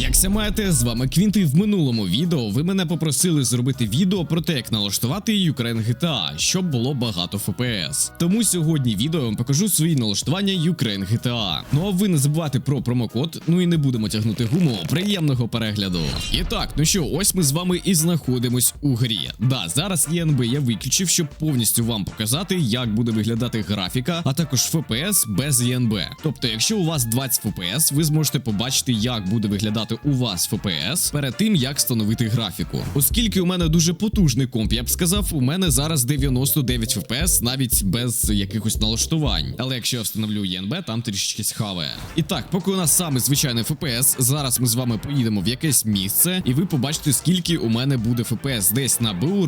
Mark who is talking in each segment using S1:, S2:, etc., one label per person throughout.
S1: Якся маєте, з вами Квінти. В минулому відео ви мене попросили зробити відео про те, як налаштувати Ukraine GTA, щоб було багато FPS. Тому сьогодні відео я вам покажу свої налаштування Ukraine GTA. Ну а ви не забувайте про промокод, ну і не будемо тягнути гуму. Приємного перегляду. І так, ну що, ось ми з вами і знаходимось у грі. Да, зараз ЄНБ я виключив, щоб повністю вам показати, як буде виглядати графіка, а також FPS без ЄНБ. Тобто, якщо у вас 20 FPS, ви зможете побачити, як буде виглядати у вас FPS перед тим, як встановити графіку. Оскільки у мене дуже потужний комп, я б сказав, у мене зараз 99 FPS навіть без якихось налаштувань. Але якщо я встановлю ЄНБ, там трішечки схаває. І так, поки у нас саме звичайний FPS, зараз ми з вами поїдемо в якесь місце, і ви побачите, скільки у мене буде FPS десь на БУ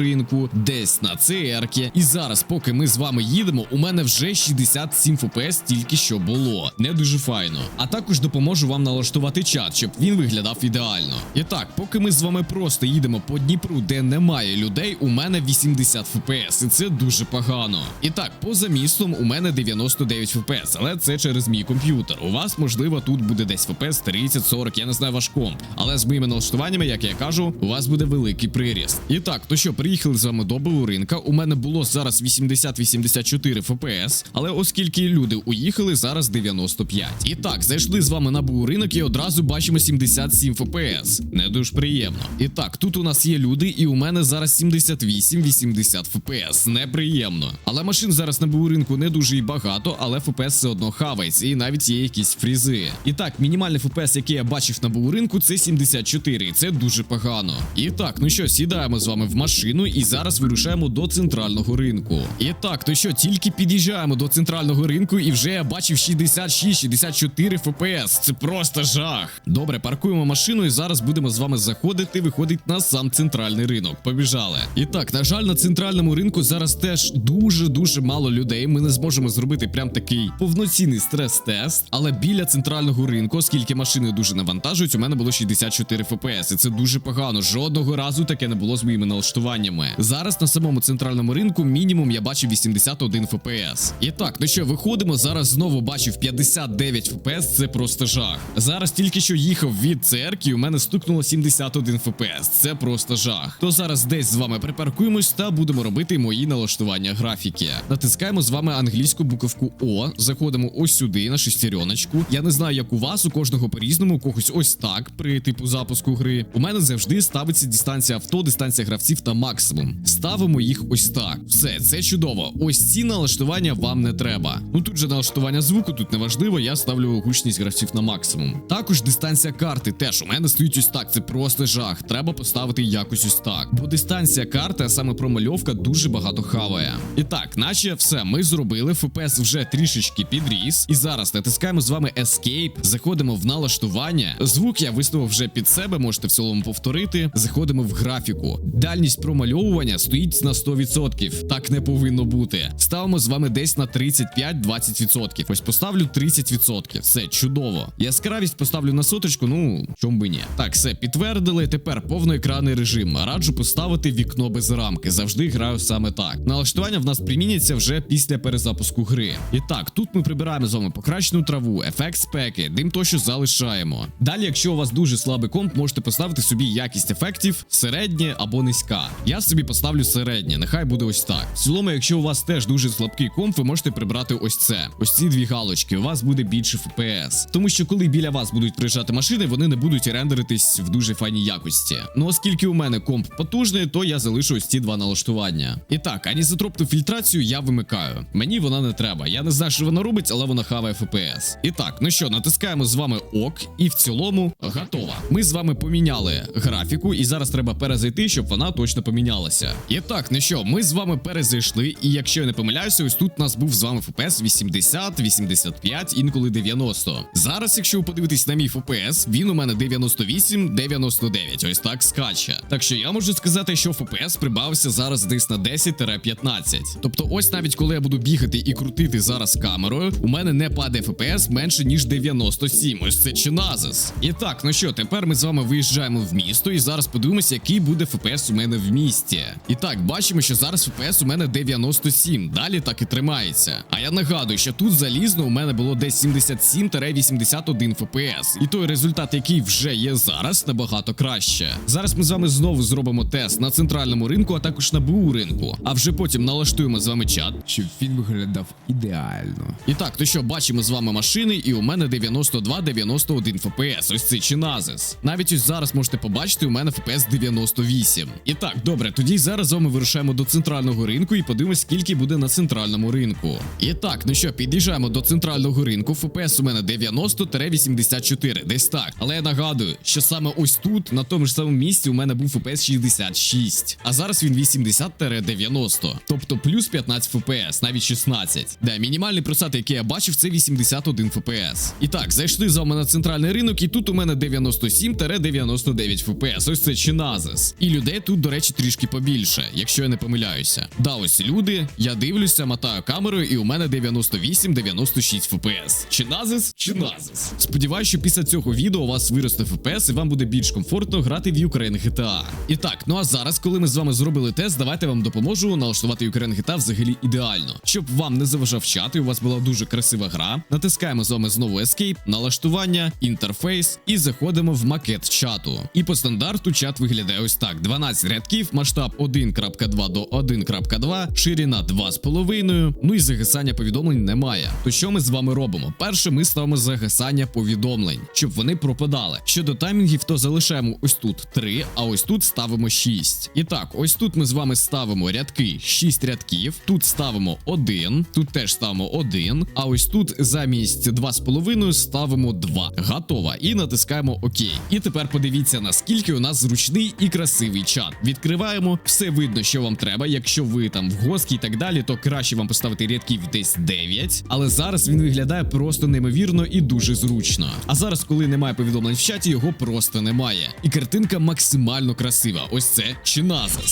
S1: десь на CR. І зараз, поки ми з вами їдемо, у мене вже 67 FPS тільки що було. Не дуже файно. А також допоможу вам налаштувати чат, щоб він виглядав ідеально. І так, поки ми з вами просто їдемо по Дніпру, де немає людей, у мене 80 FPS, і це дуже погано. І так, поза містом у мене 99 FPS, але це через мій комп'ютер. У вас, можливо, тут буде десь FPS 30-40, я не знаю ваш комп. Але з моїми налаштуваннями, як я кажу, у вас буде великий приріст. І так, то що, приїхали з вами до БУ ринка. У мене було зараз 80-84 FPS, але оскільки люди уїхали, зараз 95. І так, зайшли з вами на БУ ринок і одразу бачимо 77 FPS. Не дуже приємно. І так, тут у нас є люди, і у мене зараз 78-80 FPS. Неприємно. Але машин зараз на БУ ринку не дуже і багато, але FPS все одно хавається, і навіть є якісь фрізи. І так, мінімальний FPS, який я бачив на БУ ринку, це 74, і це дуже погано. І так, ну що, сідаємо з вами в машину і зараз вирушаємо до центрального ринку. І так, то що, тільки під'їжджаємо до центрального ринку, і вже я бачив 66-64 FPS. Це просто жах. Добре, паркуємо машину, і зараз будемо з вами заходити, виходить на сам центральний ринок. Побіжали. І так, на жаль, на центральному ринку зараз теж дуже дуже мало людей. Ми не зможемо зробити прям такий повноцінний стрес-тест. Але біля центрального ринку, оскільки машини дуже навантажують, у мене було 64 FPS. І це дуже погано. Жодного разу таке не було з моїми налаштуваннями. Зараз на самому центральному ринку мінімум я бачив 81 FPS. І так, ну що, виходимо. Зараз знову бачив 59 FPS. Це просто жах. Зараз тільки що їхав від церкви, у мене стукнуло 71 FPS. Це просто жах. То зараз десь з вами припаркуємось та будемо робити мої налаштування графіки. Натискаємо з вами англійську буковку О. Заходимо ось сюди на шестереночку. Я не знаю, як у вас, у кожного по-різному, у когось ось так при типу запуску гри. У мене завжди ставиться дистанція авто, дистанція гравців та максимум. Ставимо їх ось так. Все, це чудово. Ось ці налаштування вам не треба. Ну тут же налаштування звуку, тут не важливо, я ставлю гучність гравців на максимум. Також дистанція карти теж у мене стоїть ось так. Це просто жах. Треба поставити якось ось так. Бо дистанція карти, а саме промальовка, дуже багато хаває. І так, наче все, ми зробили. FPS вже трішечки підріс. І зараз натискаємо з вами Escape, заходимо в налаштування. Звук я виставив вже під себе, можете в цілому повторити. Заходимо в графіку. Дальність промальовування стоїть на 100%. Так не повинно бути. Ставимо з вами десь на 35-20%. Ось поставлю 30%. Все чудово. Яскравість поставлю на соточку, ну чом би ні. Так, все підтвердили. Тепер повноекранний режим. Раджу поставити вікно без рамки. Завжди граю саме так. Налаштування в нас приміняться вже після перезапуску гри. І так, тут ми прибираємо з вами покращену траву, ефект спеки, дим тощо залишаємо. Далі, якщо у вас дуже слабий комп, можете поставити собі якість ефектів середнє або низька. Я собі поставлю середнє, нехай буде ось так. В цілому, якщо у вас теж дуже слабкий комп, ви можете прибрати ось це. Ось ці дві галочки. У вас буде більше FPS. Тому що коли біля вас будуть приїжджати машини, вони не будуть рендеритись в дуже файній якості. Ну оскільки у мене комп потужний, то я залишу ось ці два налаштування. І так, анізотропну фільтрацію я вимикаю. Мені вона не треба. Я не знаю, що вона робить, але вона хаває FPS. І так, ну що, натискаємо з вами ок, і в цілому готова. Ми з вами поміняли графіку, і зараз треба перезайти, щоб вона точно помінялася. І так, ну що, ми з вами перезайшли, і якщо я не помиляюся, ось тут у нас був з вами FPS 80, 85, інколи 90. Зараз, якщо ви подивитесь на мій FPS, він у мене 98, 99. Ось так скаче. Так що я можу сказати, що FPS прибавився зараз десь на 10-15. Тобто, ось навіть коли я буду бігати і крутити зараз камерою, у мене не падає FPS менше ніж 97. Ось це чиназис. І так, ну що, тепер ми з вами виїжджаємо в місто, і зараз подивимося, який буде FPS у мене в місті. І так, бачимо, що зараз FPS у мене 97. Далі так і тримається. А я нагадую, що тут залізно у мене було десь 77-81 FPS. І той результат, який який вже є зараз, набагато краще. Зараз ми з вами знову зробимо тест на центральному ринку, а також на БУ ринку. А вже потім налаштуємо з вами чат.
S2: щоб він виглядав ідеально.
S1: І так, то що, бачимо з вами машини, і у мене 92-91 ФПС. Ось цей Чиназис. Навіть ось зараз можете побачити, у мене ФПС 98. І так, добре, тоді зараз з вами вирушаємо до центрального ринку і подивимось, скільки буде на центральному ринку. І так, ну що, під'їжджаємо до центрального ринку. ФПС у мене 90-84, десь так. Але я нагадую, що саме ось тут, на тому ж самому місці, у мене був ФПС 66. А зараз він 80-90. Тобто плюс 15 ФПС, навіть 16. Да, мінімальний просад, який я бачив, це 81 ФПС. І так, зайшли з вами на центральний ринок, і тут у мене 97-99 ФПС. Ось це Чиназис. І людей тут, до речі, трішки побільше, якщо я не помиляюся. Да, ось люди, я дивлюся, мотаю камерою, і у мене 98-96 ФПС. Чиназис? Чиназис. Сподіваюсь, що після цього відео вас виросте ФПС і вам буде більш комфортно грати в Ukraine GTA. І так, ну а зараз, коли ми з вами зробили тест, давайте вам допоможу налаштувати Ukraine GTA взагалі ідеально. Щоб вам не заважав чат, і у вас була дуже красива гра. Натискаємо з вами знову Escape, налаштування, інтерфейс і заходимо в макет чату. І по стандарту чат виглядає ось так: 12 рядків, масштаб 1.2 до 1.2, ширина 2,5, ну і загасання повідомлень немає. То що ми з вами робимо? Перше, ми ставимо загасання повідомлень, щоб вони пропадали. Щодо таймінгів, то залишаємо ось тут 3, а ось тут ставимо 6. І так, ось тут ми з вами ставимо рядки 6 рядків, тут ставимо 1, тут теж ставимо 1, а ось тут замість 2,5 ставимо 2. Готово. І натискаємо ОК. І тепер подивіться, наскільки у нас зручний і красивий чат. Відкриваємо, все видно, що вам треба. Якщо ви там в госкі і так далі, то краще вам поставити рядків десь 9. Але зараз він виглядає просто неймовірно і дуже зручно. А зараз, коли немає повідомлень в чаті, його просто немає. І картинка максимально красива. Ось це Чиназис.